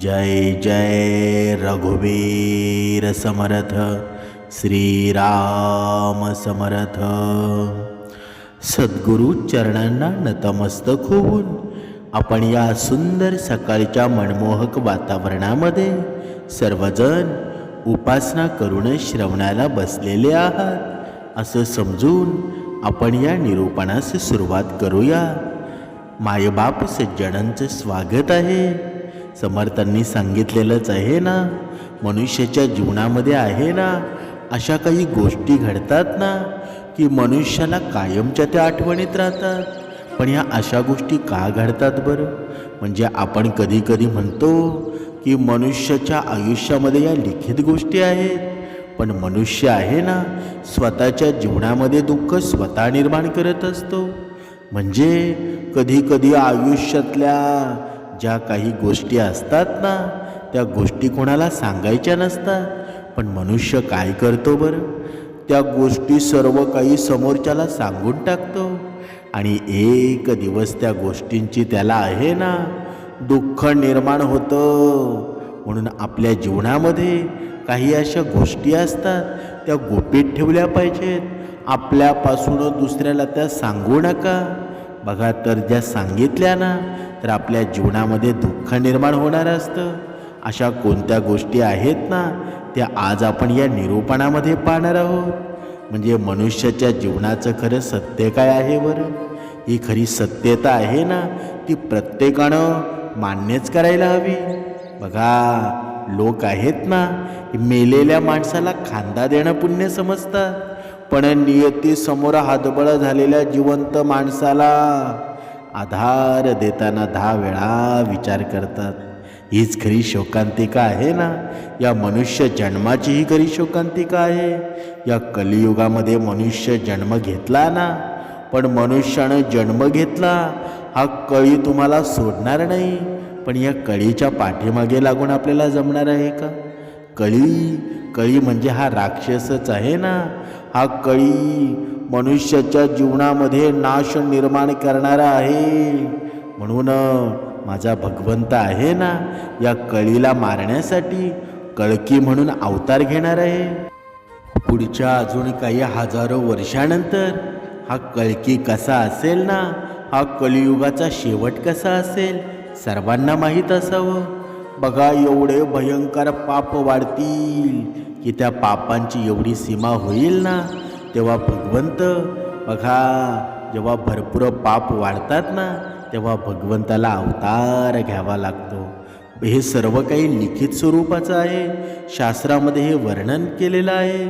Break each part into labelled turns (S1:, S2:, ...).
S1: जय जय रघुवीर समरथ श्रीराम समरथ। सद्गुरु चरणांना नतमस्तक होऊन आपण या सुंदर सकाळच्या मनमोहक वातावरणामध्ये सर्वजण उपासना करून श्रवणाला बसलेले आहात असं समजून आपण या निरूपणास सुरुवात करूया. मायबाप सज्जनांचं स्वागत आहे. समर्थांनी सांगितलेलंच आहे ना? मनुष्याच्या जीवनामध्ये आहे ना? अशा काही गोष्टी घडतात ना? की मनुष्याला कायमच्या त्या आठवणीत राहतात. पण ह्या अशा गोष्टी का घडतात बरं? म्हणजे आपण कधी कधी म्हणतो की मनुष्याच्या आयुष्यामध्ये या लिखित गोष्टी आहेत. पण मनुष्य आहे ना स्वतःच्या जीवनामध्ये दुःख स्वतः निर्माण करत असतो. म्हणजे कधीकधी आयुष्यातल्या ज्या काही गोष्टी असतात ना त्या गोष्टी कोणाला सांगायच्या नसतात. पण मनुष्य काय करतो बरं? त्या गोष्टी सर्व काही समोरच्याला सांगून टाकतो. आणि एक दिवस त्या गोष्टींची त्याला आहे ना दुःख निर्माण होतं. म्हणून आपल्या जीवनामध्ये काही अशा गोष्टी असतात त्या गोपीत ठेवल्या पाहिजेत. आपल्यापासून दुसऱ्याला त्या सांगू नका. बघा तर ज्या सांगितल्या ना तर आपल्या जीवनामध्ये दुःख निर्माण होणार असतं. अशा कोणत्या गोष्टी आहेत ना त्या आज आपण या निरूपणामध्ये पाहणार आहोत. म्हणजे मनुष्याच्या जीवनाचं खरं सत्य काय आहे बरं? ही खरी सत्यता आहे ना ती प्रत्येकानं मान्यच करायला हवी. बघा लोक आहेत ना मेलेल्या माणसाला खांदा देणं पुण्य समजतात. पण नियतीसमोर हातबळ झालेल्या जिवंत माणसाला आधार देताना दहा वेळा विचार करतात. हीच खरी शोकांतिका आहे ना? या मनुष्य जन्माची ही खरी शोकांतिका आहे. या कलियुगामध्ये मनुष्य जन्म घेतला ना? पण मनुष्यानं जन्म घेतला हा कळी तुम्हाला सोडणार नाही. पण या कळीच्या पाठीमागे लागून आपल्याला जमणार आहे का? कळी कळी म्हणजे हा राक्षसच आहे ना? हा कळी मनुष्याच्या जीवनामध्ये नाश निर्माण करणारा आहे. म्हणून माझा भगवंत आहे ना या कळीला मारण्यासाठी कळकी म्हणून अवतार घेणार आहे. पुढच्या अजून काही हजारो वर्षानंतर हा कळकी कसा असेल ना हा कलियुगाचा शेवट कसा असेल सर्वांना माहीत असावं. बघा एवढे भयंकर पाप वाढतील की त्या पापांची एवढी सीमा होईल ना तेव्हा भगवंत बघा जेव्हा भरपूर पाप वाढतात ना तेव्हा भगवंताला अवतार घ्यावा लागतो. हे सर्व काही लिखित स्वरूपाचं आहे. शास्त्रामध्ये हे वर्णन केलेलं आहे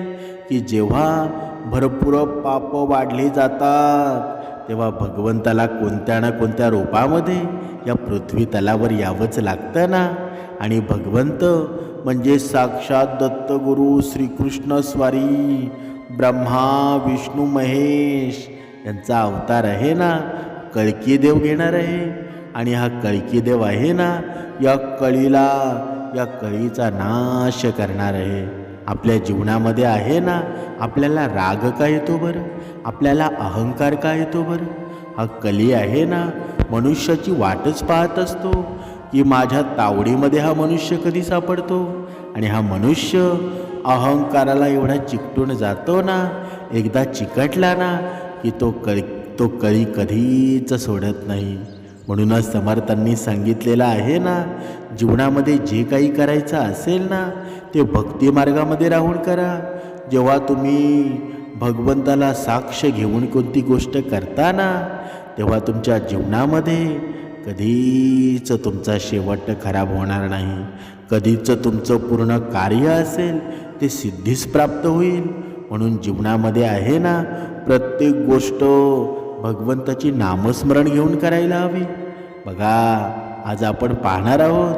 S1: की जेव्हा भरपूर पाप वाढली जातात तेव्हा भगवंताला कोणत्या ना कोणत्या रूपामध्ये या पृथ्वी तलावर यावंच लागतं ना? आणि भगवंत म्हणजे साक्षात दत्तगुरु श्रीकृष्ण स्वारी. ब्रह्मा विष्णू महेश यांचा अवतार आहे ना? कळकी देव घेणार आहे. आणि हा कळकी देव आहे ना? या कळीला या कळीचा नाश करणार आहे. आपल्या जीवनामध्ये आहे ना? आपल्याला राग का येतो बरं? आपल्याला अहंकार का येतो बरं? हा कली आहे ना? मनुष्याची वाटच पाहत असतो की माझ्या तावडीमध्ये हा मनुष्य कधी सापडतो? आणि हा मनुष्य अहंकाराला एवढा चिकटून जातो ना एकदा चिकटला ना की तो कळी तो कळी कधीच सोडत नाही. म्हणूनच समर्थांनी सांगितलेलं आहे ना जीवनामध्ये जे काही करायचं असेल ना ते भक्तिमार्गामध्ये राहून करा. जेव्हा तुम्ही भगवंताला साक्ष घेऊन कोणती गोष्ट करता ना तेव्हा तुमच्या जीवनामध्ये कधीच तुमचा शेवट खराब होणार नाही. कधीच तुमचं पूर्ण कार्य असेल ते सिद्धीस प्राप्त होईल. म्हणून जीवनामध्ये आहे ना प्रत्येक गोष्ट भगवंताची नामस्मरण घेऊन करायला हवी. बघा आज आपण पाहणार आहोत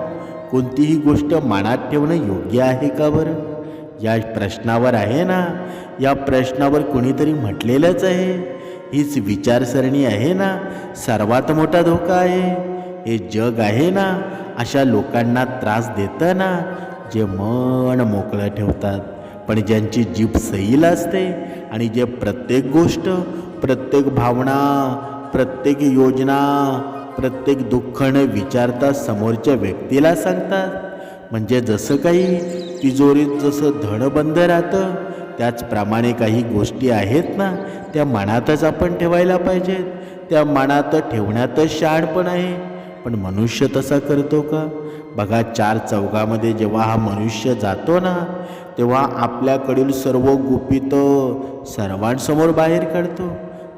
S1: कोणतीही गोष्ट मनात ठेवणं योग्य आहे का बरं? या प्रश्नावर आहे ना या प्रश्नावर कुणीतरी म्हटलेलंच आहे. हीच विचारसरणी आहे ना सर्वात मोठा धोका आहे. हे जग आहे ना अशा लोकांना त्रास देतं ना जे मन मोकळं ठेवतात पण ज्यांची जीभ सैल असते आणि जे प्रत्येक गोष्ट प्रत्येक भावना प्रत्येक योजना प्रत्येक दुःख न विचारता समोरच्या व्यक्तीला सांगतात. म्हणजे जसं काही तिजोरीत जसं धड बंद राहतं त्याचप्रमाणे काही गोष्टी आहेत ना त्या मनातच आपण ठेवायला पाहिजेत. त्या मनात ठेवण्यातच शहाणपण आहे. पण मनुष्य तसा करतो का? बघा चार चौघामध्ये जेव्हा हा मनुष्य जातो ना तेव्हा आपल्याकडील सर्व गुपित सर्वांसमोर बाहेर काढतो.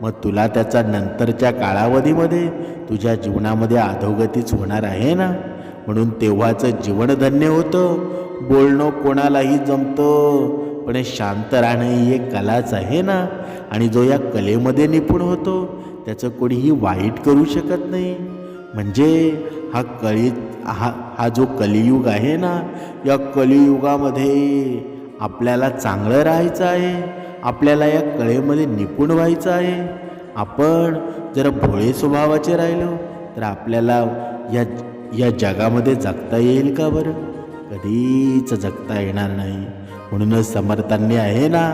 S1: मग तुला त्याचा नंतरच्या कालावधीमध्ये तुझ्या जीवनामध्ये अधोगतीच होणार आहे ना? म्हणून तेव्हाचं जीवन धन्य होतं. बोलणं कोणालाही जमतं पण शांत राहणं ही एक कलाच आहे ना? आणि जो या कलेमध्ये निपुण होतो त्याचं कोणीही वाईट करू शकत नाही. म्हणजे हा कळी हा हा जो कलियुग आहे ना या कलियुगामध्ये आपल्याला चांगलं राहायचं आहे आपल्याला या कळेमध्ये निपुण व्हायचं आहे. आपण जर भोळे स्वभावाचे राहिलो तर आपल्याला या या जगामध्ये जगता येईल का बरं? कधीच जगता येणार नाही. म्हणूनच समर्थांनी आहे ना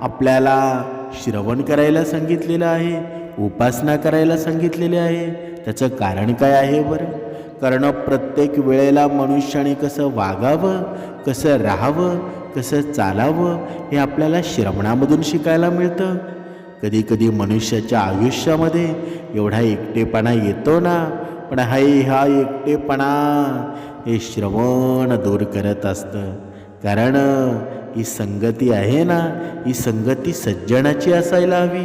S1: आपल्याला श्रवण करायला सांगितलेलं आहे उपासना करायला सांगितलेली आहे. त्याचं कारण काय आहे बरं? कारण प्रत्येक वेळेला मनुष्याने कसं वागावं कसं राहावं कसं चालावं हे आपल्याला श्रवणामधून शिकायला मिळतं. कधीकधी मनुष्याच्या आयुष्यामध्ये एवढा एकटेपणा येतो ना पण हाय हा एकटेपणा हे श्रवण दूर करत असतं. कारण ही संगती आहे ना ही संगती सज्जनाची असायला हवी.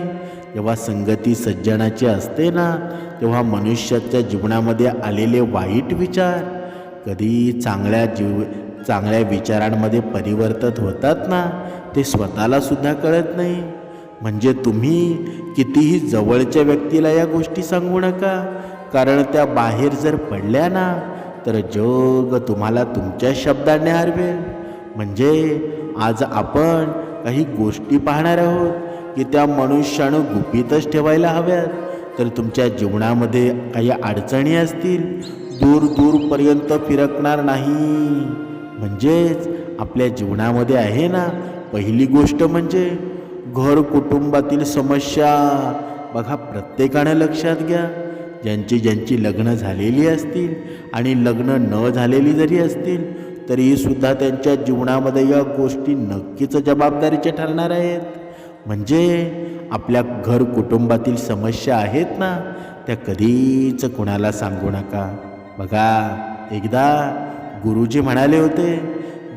S1: जेव्हा संगती सज्जनाची असते ना तेव्हा मनुष्याच्या जीवनामध्ये आलेले वाईट विचार कधी चांगल्या जीव चांगल्या विचारांमध्ये परिवर्तित होतात ना ते स्वतःलासुद्धा कळत नाही. म्हणजे तुम्ही कितीही जवळच्या व्यक्तीला या गोष्टी सांगू नका. कारण त्या बाहेर जर पडल्या ना तर जग तुम्हाला तुमच्या शब्दाने हरवेल. म्हणजे आज आपण काही गोष्टी पाहणार आहोत की त्या मनुष्यानं गुपितच ठेवायला हव्यात. तर तुमच्या जीवनामध्ये काही अडचणी असतील दूर दूरपर्यंत फिरकणार नाही. म्हणजेच आपल्या जीवनामध्ये आहे ना पहिली गोष्ट म्हणजे घर कुटुंबातील समस्या. बघा प्रत्येकानं लक्षात घ्या. ज्यांची ज्यांची लग्न झालेली असतील आणि लग्न न झालेली जरी असतील तरीसुद्धा त्यांच्या जीवनामध्ये या गोष्टी नक्कीच जबाबदारीच्या ठरणार आहेत. म्हणजे आपल्या घर कुटुंबातील समस्या आहेत ना त्या कधीच कुणाला सांगू नका. बघा एकदा गुरुजी म्हणाले होते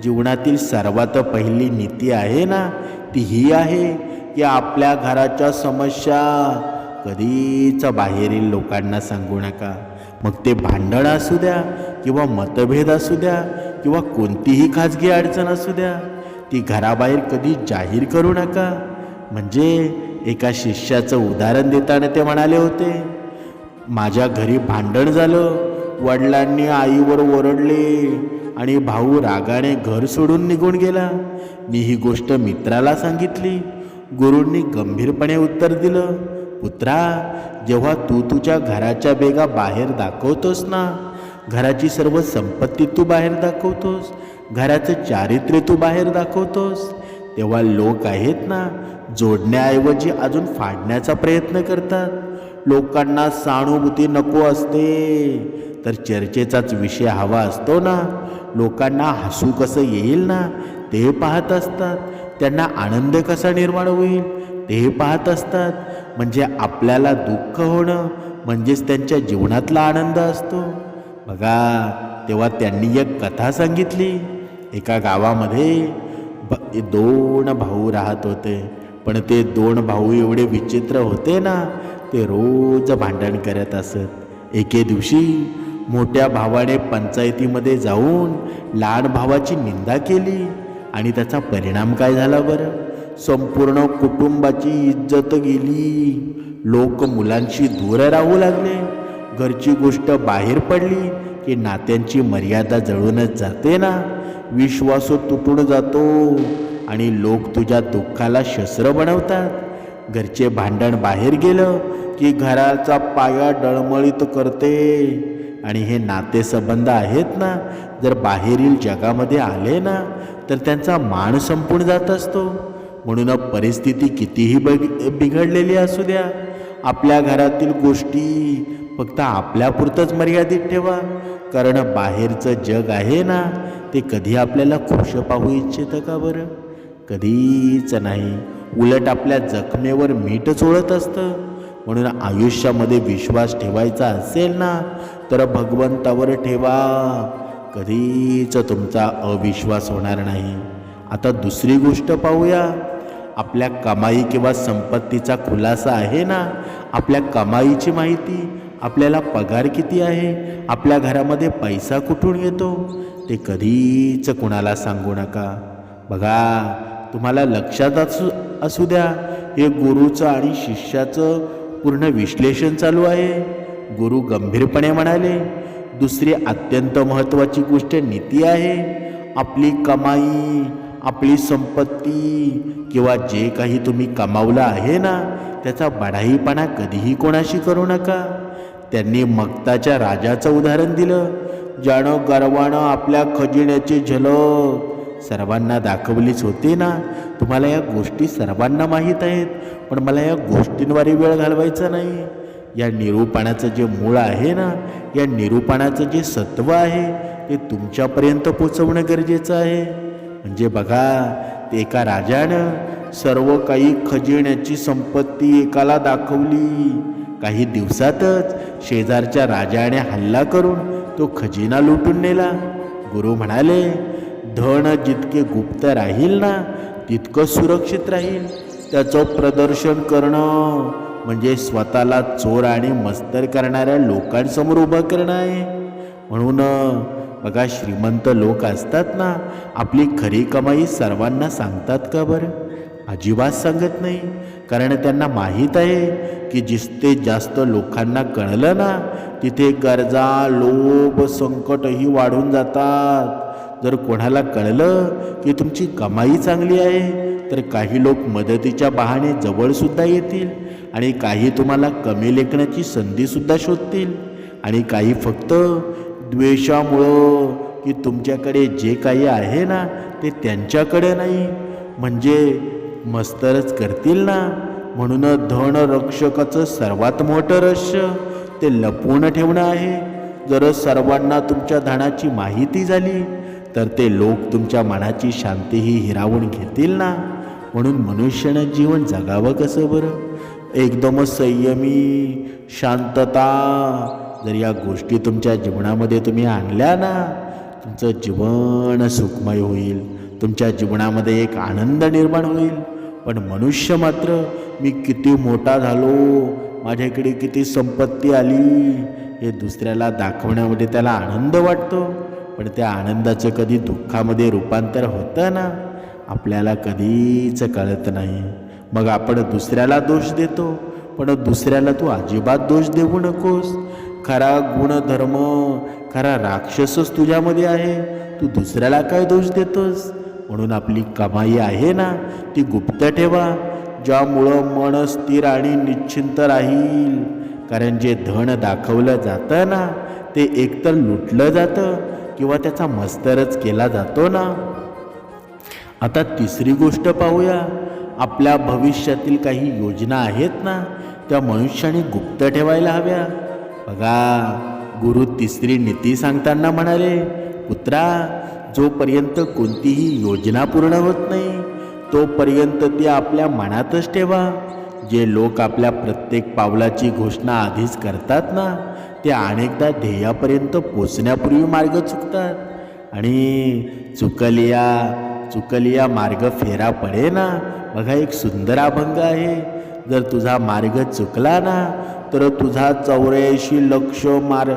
S1: जीवनातील सर्वात पहिली नीती आहे ना ती ही आहे की आपल्या घराच्या समस्या कधीच बाहेरील लोकांना सांगू नका. मग ते भांडण असू द्या किंवा मतभेद असू द्या किंवा कोणतीही खाजगी अडचण असू द्या ती घराबाहेर कधी जाहीर करू नका. म्हणजे एका शिष्याचं उदाहरण देताना ते म्हणाले होते माझ्या घरी भांडण झालं. वडिलांनी आईवर ओरडले आणि भाऊ रागाने घर सोडून निघून गेला. मी ही गोष्ट मित्राला सांगितली. गुरूंनी गंभीरपणे उत्तर दिलं पुत्रा जेव्हा तू तुझ्या घराच्या बेगा बाहेर दाखवतोस ना घराची सर्व संपत्ती तू बाहेर दाखवतोस घराचं चारित्र्य तू बाहेर दाखवतोस तेव्हा लोक आहेत ना जोडण्याऐवजी अजून फाडण्याचा प्रयत्न करतात. लोकांना सहानुभूती नको असते तर चर्चेचाच विषय हवा असतो ना. लोकांना हसू कसं येईल ना ते पाहत असतात. त्यांना आनंद कसा निर्माण होईल ते पाहत असतात. म्हणजे आपल्याला दुःख होणं म्हणजेच त्यांच्या जीवनातला आनंद असतो. बघा तेव्हा त्यांनी एक कथा सांगितली. एका गावामध्ये ब दोन भाऊ राहत होते. पण ते दोन भाऊ एवढे विचित्र होते ना ते रोज भांडण करत असत. एके दिवशी मोठ्या भावाने पंचायतीमध्ये जाऊन लहान भावाची निंदा केली आणि त्याचा परिणाम काय झाला बरं? संपूर्ण कुटुंबाची इज्जत गेली. लोक मुलांशी दूर राहू लागले. घरची गोष्ट बाहेर पडली की नात्यांची मर्यादा जळूनच जाते ना. विश्वास तुटून जातो. आणि लोक तुझ्या दुःखाला शस्त्र बनवतात. घरचे भांडण बाहेर गेलं की घराचा पाया डळमळीत करते. आणि हे नातेसंबंध आहेत ना जर बाहेरील जगामध्ये आले ना तर त्यांचा मान संपून जात असतो. म्हणून परिस्थिती कितीही बग बिघडलेली असू द्या. आपल्या घरातील गोष्टी फक्त आपल्यापुरतंच मर्यादित ठेवा. कारण बाहेरचं जग आहे ना ते कधी आपल्याला खुश पाहू इच्छितं का बरं? कधीच नाही. उलट आपल्या जखमेवर मीठ चोळत असतं. म्हणून आयुष्यामध्ये विश्वास ठेवायचा असेल ना तर भगवंतावर ठेवा. कधीच तुमचा अविश्वास होणार नाही. आता दुसरी गोष्ट पाहूया. आपल्या कमाई किंवा संपत्तीचा खुलासा आहे ना? आपल्या कमाईची माहिती आपल्याला पगार किती आहे? आपल्या घरामध्ये पैसा कुठून येतो? ते कधीच कुणाला सांगू नका. बघा तुम्हाला लक्षात असू असू द्या. हे गुरुचं आणि शिष्याचं पूर्ण विश्लेषण चालू आहे. गुरु गंभीरपणे म्हणाले दुसरी अत्यंत महत्त्वाची गोष्ट नीती आहे. आपली कमाई आपली संपत्ती किंवा जे काही तुम्ही कमावलं आहे ना त्याचा बढाईपणा कधीही कोणाशी करू नका. त्यांनी मक्ताच्या राजाचं उदाहरण दिलं ज्यानं गर्वानं आपल्या खजिन्याची झलक सर्वांना दाखवलीच होती ना? तुम्हाला या गोष्टी सर्वांना माहीत आहेत पण मला या गोष्टींवरही वेळ घालवायचा नाही. या निरूपणाचं जे मूळ आहे ना या निरूपणाचं जे सत्व आहे ते तुमच्यापर्यंत पोचवणं गरजेचं आहे. म्हणजे बघा ते एका राजानं सर्व काही खजिन्याची संपत्ती एकाला दाखवली. काही दिवसातच शेजारच्या राजाने हल्ला करून तो खजिना लुटून नेला. गुरु म्हणाले धन जितके गुप्त राहील ना तितकं सुरक्षित राहील. त्याचं प्रदर्शन करणं म्हणजे स्वतःला चोर आणि मस्तर करणाऱ्या लोकांसमोर उभं करणं आहे. म्हणून बघा श्रीमंत लोक असतात ना आपली खरी कमाई सर्वांना सांगतात का बरं? अजिबात सांगत नाही. कारण त्यांना माहीत आहे की जिथे जास्त लोकांना कळलं ना तिथे गरजा लोभ संकटही वाढून जातात. जर कोणाला कळलं की तुमची कमाई चांगली आहे तर काही लोक मदतीच्या बहाणे जवळसुद्धा येतील आणि काही तुम्हाला कमी लेखण्याची संधीसुद्धा शोधतील. आणि काही फक्त द्वेषामुळं की तुमच्याकडे जे काही आहे ना ते त्यांच्याकडे नाही. म्हणजे मस्तरच करतील ना. म्हणून धन रक्षकाचं सर्वात मोठं रहस्य ते लपवून ठेवणं आहे. जर सर्वांना तुमच्या धनाची माहिती झाली तर ते लोक तुमच्या मनाची शांतीही हिरावून घेतील ना? म्हणून मनुष्यानं जीवन जगावं कसं बरं? एकदमच संयमी शांतता जर या गोष्टी तुमच्या जीवनामध्ये तुम्ही आणल्या ना तुमचं जीवन सुखमय होईल. तुमच्या जीवनामध्ये एक आनंद निर्माण होईल. पण मनुष्य मात्र मी किती मोठा झालो माझ्याकडे किती संपत्ती आली हे दुसऱ्याला दाखवण्यामध्ये त्याला आनंद वाटतो. पण त्या आनंदाचं कधी दुःखामध्ये रूपांतर होतं ना आपल्याला कधीच कळत नाही. मग आपण दुसऱ्याला दोष देतो पण दुसऱ्याला तू अजिबात दोष देऊ नकोस. खरा गुणधर्म खरा राक्षसच तुझ्यामध्ये आहे तू दुसऱ्याला काय दोष देतोस? म्हणून आपली कमाई आहे ना ती गुप्त ठेवा ज्यामुळं मन स्थिर आणि निश्चिंत राहील. कारण जे धन दाखवलं जातं ना ते एकतर लुटलं जातं किंवा त्याचा मस्तरच केला जातो ना? आता तिसरी गोष्ट पाहूया. आपल्या भविष्यातील काही योजना आहेत ना त्या मनुष्याने गुप्त ठेवायला हव्या. बघा गुरु तिसरी नीती सांगताना म्हणाले पुत्रा जोपर्यंत कोणतीही योजना पूर्ण होत नाही तोपर्यंत ती आपल्या मनातच ठेवा. जे लोक आपल्या प्रत्येक पावलाची घोषणा आधीच करतात ना ते अनेकदा ध्येयापर्यंत पोचण्यापूर्वी मार्ग चुकतात. आणि चुकलिया चुकलिया मार्ग फेरा पडे ना बघा एक सुंदर अभंग आहे. जर तुझा मार्ग चुकला ना तर तुझा चौऱ्याऐंशी लक्ष मार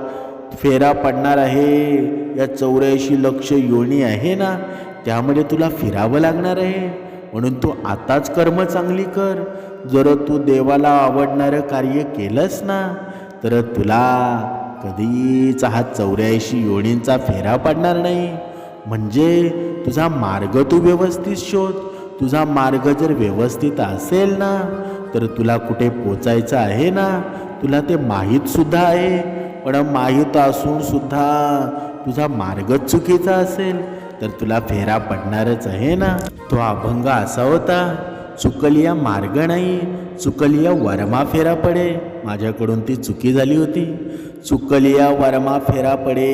S1: फेरा पडणार आहे. या चौऱ्याऐंशी लक्ष योनी आहे ना त्यामध्ये तुला फिरावं लागणार आहे. म्हणून तू आताच कर्म चांगली कर. जर तू देवाला आवडणारं कार्य केलंस ना तर तुला कधीच हा चौऱ्याऐंशी योणींचा फेरा पडणार नाही. म्हणजे तुझा मार्ग तू व्यवस्थित शोध. तुझा मार्ग जर व्यवस्थित असेल ना तर तुला कुठे पोचायचं आहे ना तुला ते माहीत सुद्धा आहे. पण माहीत असून सुद्धा तुझा मार्गच चुकीचा असेल तर तुला फेरा पडणारच आहे ना. तो अभंग असा होता चुकलिया मार्ग नाही चुकलिया वरमा फेरा पडे. माझ्याकडून ती चुकी झाली होती. चुकलिया वरमा फेरा पडे.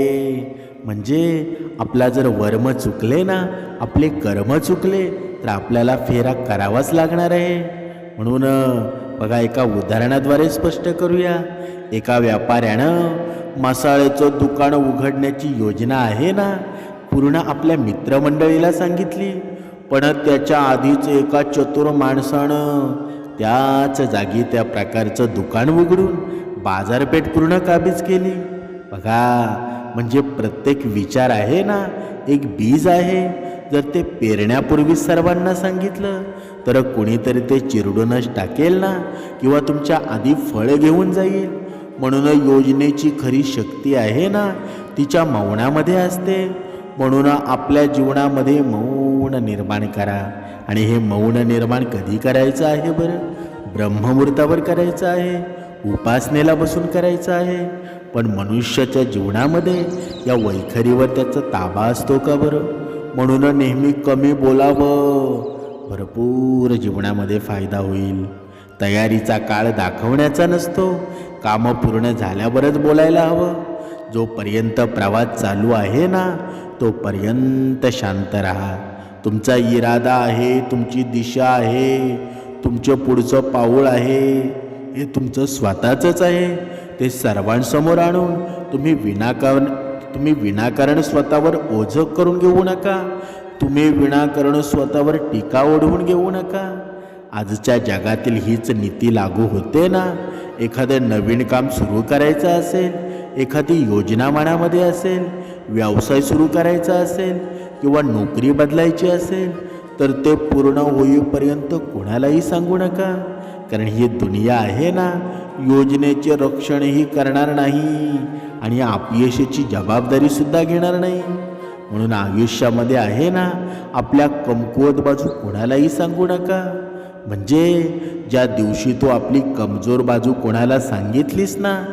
S1: म्हणजे आपला जर वर्म चुकले ना आपले कर्म चुकले तर आपल्याला फेरा करावाच लागणार आहे. म्हणून बघा एका उदाहरणाद्वारे स्पष्ट करूया. एका व्यापाऱ्यानं मसाळ्याचं दुकान उघडण्याची योजना आहे ना पूर्ण आपल्या मित्रमंडळीला सांगितली. पण त्याच्या आधीच एका चतुर माणसानं त्याच जागी त्या प्रकारचं दुकान उघडून बाजारपेठ पूर्ण काबीज केली. बघा म्हणजे प्रत्येक विचार आहे ना एक बीज आहे. जर ते पेरण्यापूर्वी सर्वांना सांगितलं तर कोणीतरी ते चिरडूनच टाकेल ना किंवा तुमच्या आधी फळ घेऊन जाईल. म्हणून योजनेची खरी शक्ती आहे ना तिच्या मौनामध्ये असते. म्हणून आपल्या जीवनामध्ये मौन निर्माण करा. आणि हे मौन निर्माण कधी करायचं आहे बरं? ब्रह्ममुहूर्तावर करायचं आहे उपासनेला बसून करायचं आहे. पण मनुष्याच्या जीवनामध्ये या वैखरीवर त्याचा ताबा असतो का बरं? म्हणून नेहमी कमी बोलावं. भरपूर जीवनामध्ये फायदा होईल. तयारीचा काळ दाखवण्याचा नसतो. कामं पूर्ण झाल्यावरच बोलायला हवं. जोपर्यंत प्रवास चालू आहे ना तोपर्यंत शांत राहा. तुमचा इरादा आहे तुमची दिशा आहे तुमचं पुढचं पाऊल आहे. हे तुमचं स्वतःचंच आहे. ते सर्वांसमोर आणून तुम्ही विनाकारण तुम्ही विनाकारण स्वतःवर ओझं करून घेऊ नका. तुम्ही विनाकारण स्वतःवर टीका ओढवून घेऊ नका. आजच्या जगातील हीच नीती लागू होते ना? एखादं नवीन काम सुरू करायचं असेल एखादी योजना मनामध्ये असेल व्यवसाय सुरू करायचा असेल किंवा नोकरी बदलायची असेल तर ते पूर्ण होईपर्यंत कोणालाही सांगू नका. कारण ही दुनिया आहे ना योजनेचे रक्षणही करणार नाही आणि अपयशाची जबाबदारीसुद्धा घेणार नाही. म्हणून आयुष्यामध्ये आहे ना आपल्या कमकुवत बाजू कोणालाही सांगू नका. म्हणजे ज्या दिवशी तू आपली कमजोर बाजू कोणाला सांगितलीस ना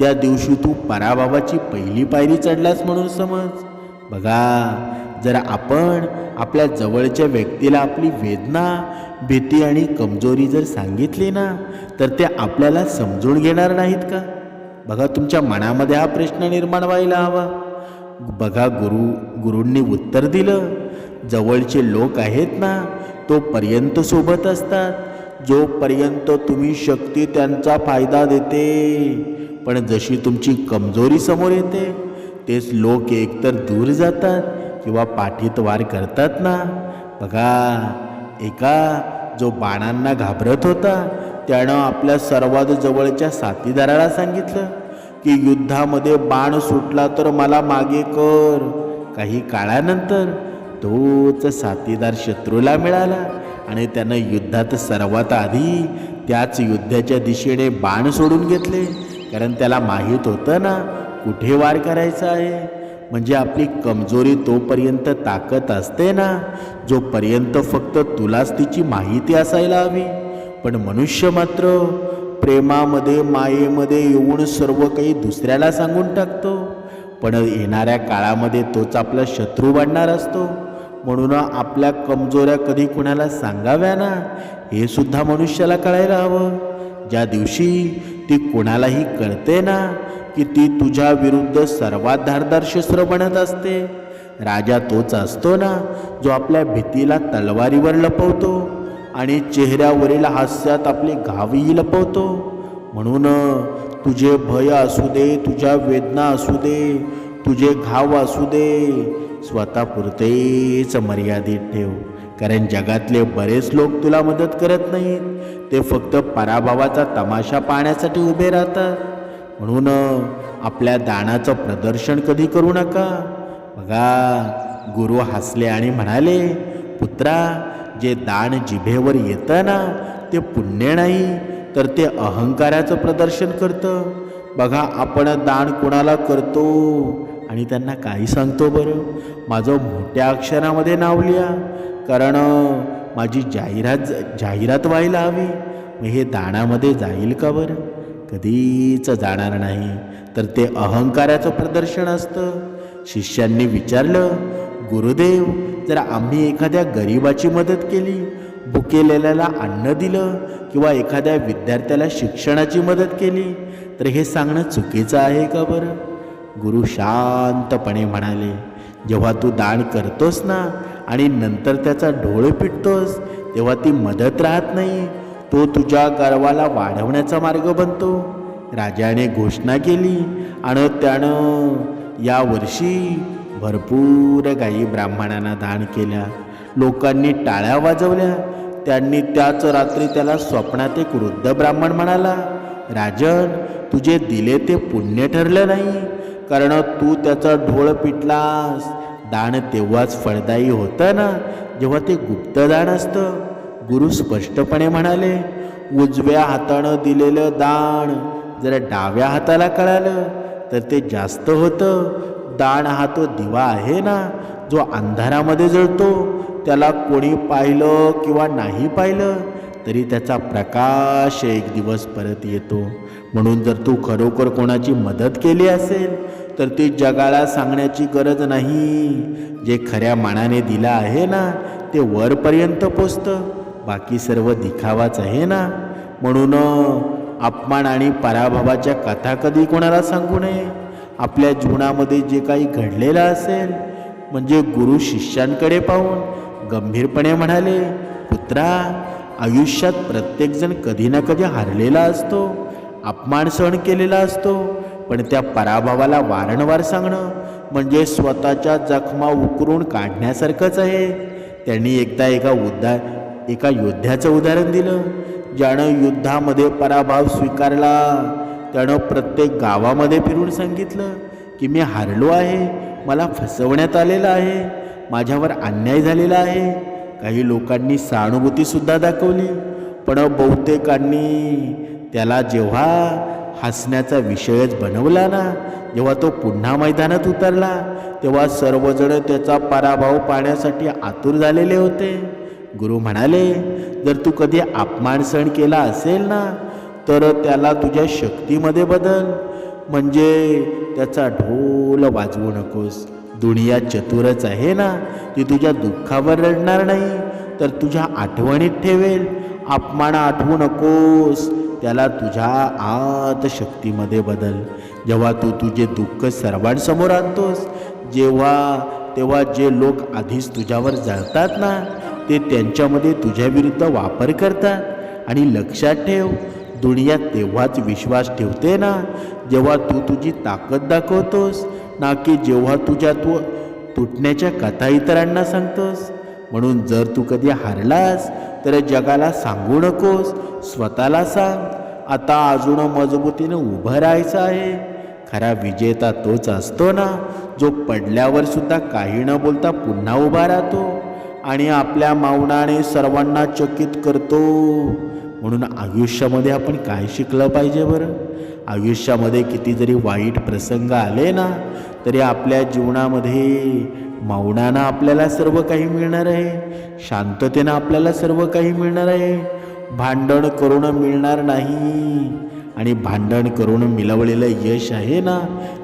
S1: त्या दिवशी तू पराबाबाची पहिली पायरी चढलास म्हणून समज. बघा जर आपण आपल्या जवळच्या व्यक्तीला आपली वेदना भीती आणि कमजोरी जर सांगितली ना तर ते आपल्याला समजून घेणार नाहीत का? बघा तुमच्या मनामध्ये हा प्रश्न निर्माण व्हायला हवा. बघा गुरु गुरूंनी उत्तर दिलं. जवळचे लोक आहेत ना तोपर्यंत सोबत असतात. जोपर्यंत तुम्ही शक्ती त्यांचा फायदा देते पण जशी तुमची कमजोरी समोर येते तेच लोक एकतर दूर जातात किंवा पाठीत वार करतात ना. बघा एका जो बाणांना घाबरत होता त्यानं आपल्या सर्वात जवळच्या साथीदाराला सांगितलं की युद्धामध्ये बाण सुटला तर मला मागे कर. काही काळानंतर तोच साथीदार शत्रूला मिळाला आणि त्यानं युद्धात सर्वात आधी त्याच युद्धाच्या दिशेने बाण सोडून घेतले. कारण त्याला माहीत होतं ना कुठे वार करायचा आहे. म्हणजे आपली कमजोरी तोपर्यंत ताकद असते ना जोपर्यंत फक्त तुलाच तिची माहिती असायला हवी. पण मनुष्य मात्र प्रेमामध्ये मायेमध्ये येऊन सर्व काही दुसऱ्याला सांगून टाकतो. पण येणाऱ्या काळामध्ये तोच आपला शत्रू बनणार असतो. म्हणून आपल्या कमजोऱ्या कधी कुणाला सांगाव्या ना हे सुद्धा मनुष्याला कळायला हवं. ज्या दिवशी ती कोणालाही कळते ना की ती तुझ्या विरुद्ध सर्वात धारदार शस्त्र बनत असते. राजा तोच असतो ना जो आपल्या भीतीला तलवारीवर लपवतो आणि चेहऱ्यावरील हास्यात आपले घावही लपवतो. म्हणून तुझे भय असू दे तुझ्या वेदना असू दे तुझे घाव असू दे स्वतःपुरतेच मर्यादित ठेव. कारण जगातले बरेच लोक तुला मदत करत नाहीत. ते फक्त पराभवाचा तमाशा पाहण्यासाठी उभे राहतात. म्हणून आपल्या दानाचं प्रदर्शन कधी करू नका. बघा गुरु हसले आणि म्हणाले पुत्रा जे दान जिभेवर येतं ना ते पुण्य नाही तर ते अहंकाराचं प्रदर्शन करतं. बघा आपण दान कोणाला करतो? आणि त्यांना काही सांगतो बरं. माझं मोठ्या अक्षरामध्ये नाव लिहा. कारण. माझी जाहिरात जाहिरात व्हायला हवी. मग हे दानामध्ये जाईल का बरं? कधीच जाणार नाही. तर ते अहंकाराचं प्रदर्शन असतं. शिष्यांनी विचारलं गुरुदेव जर आम्ही एखाद्या गरिबाची मदत केली भुकेलेल्याला अन्न दिलं किंवा एखाद्या विद्यार्थ्याला शिक्षणाची मदत केली तर हे सांगणं चुकीचं आहे का बरं? गुरु शांतपणे म्हणाले जेव्हा तू दान करतोस ना आणि नंतर त्याचा ढोळ पिटतोस तेव्हा ती मदत राहत नाही. तो तुझ्या गर्वाला वाढवण्याचा मार्ग बनतो. राजाने घोषणा केली आणि त्यानं यावर्षी भरपूर गायी ब्राह्मणांना दान केल्या. लोकांनी टाळ्या वाजवल्या. त्यांनी त्याच रात्री त्याला स्वप्नात एक वृद्ध ब्राह्मण म्हणाला राजन तुझे दिले ते पुण्य ठरलं नाही. कारण तू त्याचा ढोळ पिटलास. दान तेव्हाच फळदायी होतं ना जेव्हा ते गुप्तदान असतं. गुरु स्पष्टपणे म्हणाले उजव्या हातानं दिलेलं दान जर डाव्या हाताला कळालं तर ते जास्त होतं. दान हा तो दिवा आहे ना जो अंधारामध्ये जळतो. त्याला कोणी पाहिलं किंवा नाही पाहिलं तरी त्याचा प्रकाश एक दिवस परत येतो. म्हणून जर तू खरोखर कोणाची मदत केली असेल तर ती जगाला सांगण्याची गरज नाही. जे खऱ्या मानाने दिलं आहे ना ते वरपर्यंत पोचतं. बाकी सर्व दिखावाच आहे ना. म्हणून अपमान आणि पराभवाच्या कथा कधी कोणाला सांगू नये? आपल्या जीवनामध्ये जे काही घडलेलं असेल म्हणजे गुरु शिष्यांकडे पाहून गंभीरपणे म्हणाले पुत्रा आयुष्यात प्रत्येकजण कधी ना कधी हारलेला असतो अपमान सहन केलेला असतो पण त्या पराभवाला वारंवार सांगणं म्हणजे स्वतःच्या जखमा उकरून काढण्यासारखंच आहे. त्यांनी एकदा एका उद्दा एका योद्ध्याचं उदाहरण दिलं. ज्यानं युद्धामध्ये पराभव स्वीकारला. त्यानं प्रत्येक गावामध्ये फिरून सांगितलं की मी हारलो आहे. मला फसवण्यात आलेलं आहे. माझ्यावर अन्याय झालेला आहे. काही लोकांनी सहानुभूतीसुद्धा दाखवली. पण बहुतेकांनी त्याला जेव्हा हसण्याचा विषयच बनवला ना. जेव्हा तो पुन्हा मैदानात उतरला तेव्हा सर्वजण त्याचा पराभव पाहण्यासाठी आतुर झालेले होते. गुरु म्हणाले जर तू कधी अपमान सण केला असेल ना तर त्याला तुझ्या शक्तीमध्ये बदल. म्हणजे त्याचा ढोल वाजवू नकोस. दुनिया चतुरच आहे ना ती तुझ्या दुःखावर रडणार नाही तर तुझ्या आठवणीत ठेवेल. अपमान आठवू नकोस. त्याला तुझ्या आत शक्तीमध्ये बदल. जेव्हा तू तुझे दुःख सर्वांसमोर आणतोस जेव्हा तेव्हा जे लोक आधीच तुझ्यावर जळतात ना ते त्यांच्यामध्ये तुझ्या विरुद्ध वापर करतात. आणि लक्षात ठेव दुनिया तेव्हाच विश्वास ठेवते ना जेव्हा तू तुझी ताकद दाखवतोस ना की जेव्हा तुझ्या तू तुटण्याच्या कथा इतरांना सांगतोस. म्हणून जर तू कधी हारलास तर जगाला सांगू नकोस स्वतःला सांग. आता अजून मजबूतीनं उभं राहायचं आहे. खरा विजेता तोच असतो ना जो पडल्यावर सुद्धा काही न बोलता पुन्हा उभा राहतो आणि आपल्या मौनाने सर्वांना चकित करतो. म्हणून आयुष्यामध्ये आपण काय शिकलं पाहिजे बरं? आयुष्यामध्ये किती जरी वाईट प्रसंग आले ना तरी आपल्या जीवनामध्ये मौनानं आपल्याला सर्व काही मिळणार आहे. शांततेनं आपल्याला सर्व काही मिळणार आहे. भांडण करून मिळणार नाही. आणि भांडण करून मिळवलेलं यश आहे ना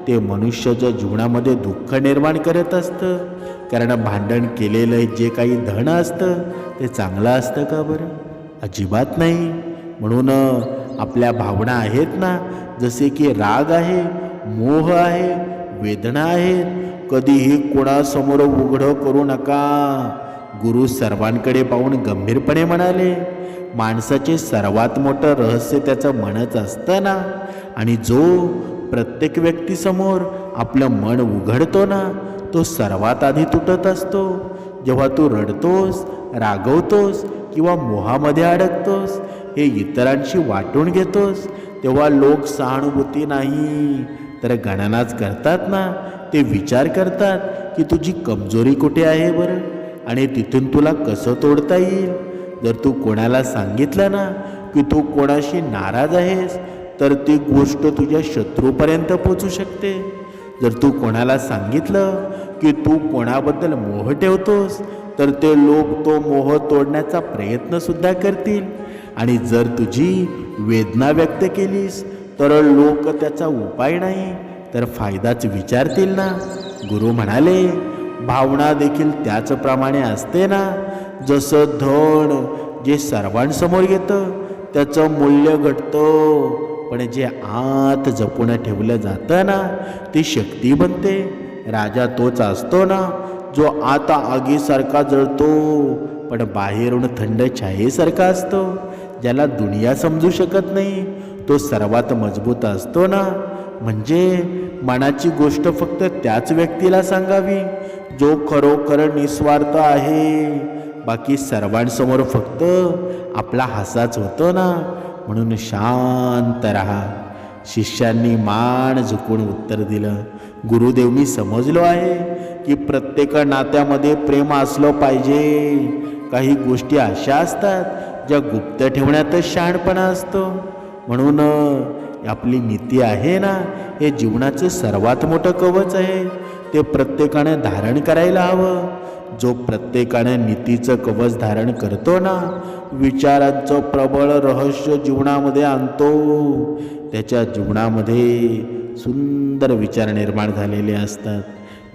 S1: ते मनुष्याच्या जीवनामध्ये दुःख निर्माण करत असतं. कारण भांडण केलेलं जे काही धन असतं ते चांगलं असतं का बरं? अजिबात नाही. म्हणून आपल्या भावना आहेत ना जसे की राग आहे मोह आहे वेदना आहेत कधीही कोणासमोर उघडं करू नका. गुरु सर्वांकडे पाहून गंभीरपणे म्हणाले माणसाचे सर्वात मोठं रहस्य त्याचं मनच असतं ना आणि जो प्रत्येक व्यक्तीसमोर आपलं मन उघडतो ना तो सर्वात आधी तुटत असतो. जेव्हा तू रडतोस रागवतोस किंवा मोहामध्ये अडकतोस हे इतरांशी वाटून घेतोस तेव्हा लोक सहानुभूती नाही. तर गणनाच करतात ना ते विचार करतात की तुझी कमजोरी कुठे आहे बरं? आणि तिथून तुला कसं तोडता येईल? जर तू कोणाला सांगितलं ना की तू कोणाशी नाराज आहेस तर ती गोष्ट तुझ्या शत्रूपर्यंत पोचू शकते. जर तू कोणाला सांगितलं की तू कोणाबद्दल मोह ठेवतोस तर ते लोक तो मोह तोडण्याचा प्रयत्नसुद्धा करतील. आणि जर तुझी वेदना व्यक्त केलीस तर लोक त्याचा उपाय नाही. तर फायदाच विचारतील ना. गुरु म्हणाले भावना देखील त्याचप्रमाणे असते ना. जसं धन जे सर्वांसमोर येतं त्याचं मूल्य घटतं. पण जे आत जपून ठेवलं जातं ना ती शक्ती बनते. राजा तोच असतो ना जो आता आगीसारखा जळतो. पण बाहेरून थंड छायेसारखा असतो ज्याला दुनिया समजू शकत नाही तो सर्वात मजबूत असतो ना. म्हणजे मनाची गोष्ट फक्त त्याच व्यक्तीला सांगावी जो खरोखर निस्वार्थ आहे. बाकी सर्वांसमोर फक्त आपला हसाच होतो ना म्हणून शांत राहा. शिष्यांनी मान झुकून उत्तर दिलं. गुरुदेव मी समजलो आहे की प्रत्येक नात्यामध्ये प्रेम असलं पाहिजे. काही गोष्टी अशा असतात ज्या गुप्त ठेवण्यातच शहाणपणा असतो. म्हणून आपली नीती आहे ना हे जीवनाचं सर्वात मोठं कवच आहे. ते प्रत्येकाने धारण करायला हवं. जो प्रत्येकाने नीतीचं कवच धारण करतो ना विचारांचं प्रबळ रहस्य जीवनामध्ये आणतो. त्याच्या जीवनामध्ये सुंदर विचार निर्माण झालेले असतात.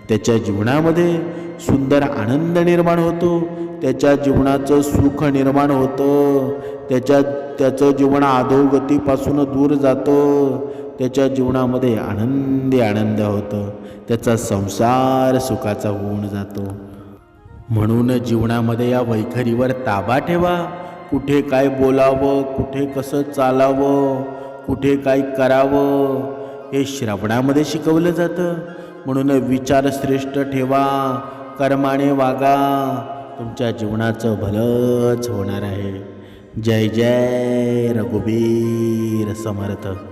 S1: त्याच्या जीवनामध्ये सुंदर आनंद निर्माण होतो. त्याच्या जीवनाचं सुख निर्माण होतं. त्याच्या त्याचं जीवन अधोगतीपासून दूर जातं. त्याच्या जीवनामध्ये आनंदी आनंद होतं. त्याचा संसार सुखाचा होऊन जातो. म्हणून जीवनामध्ये या वैखरीवर ताबा ठेवा. कुठे काय बोलावं कुठे कसं चालावं कुठे काय करावं हे श्रवणामध्ये शिकवलं जातं. म्हणून विचार श्रेष्ठ ठेवा. कर्माने वागा. तुमच्या जीवनाचं भलंच होणार आहे. जय जय रघुबीर समर्थ.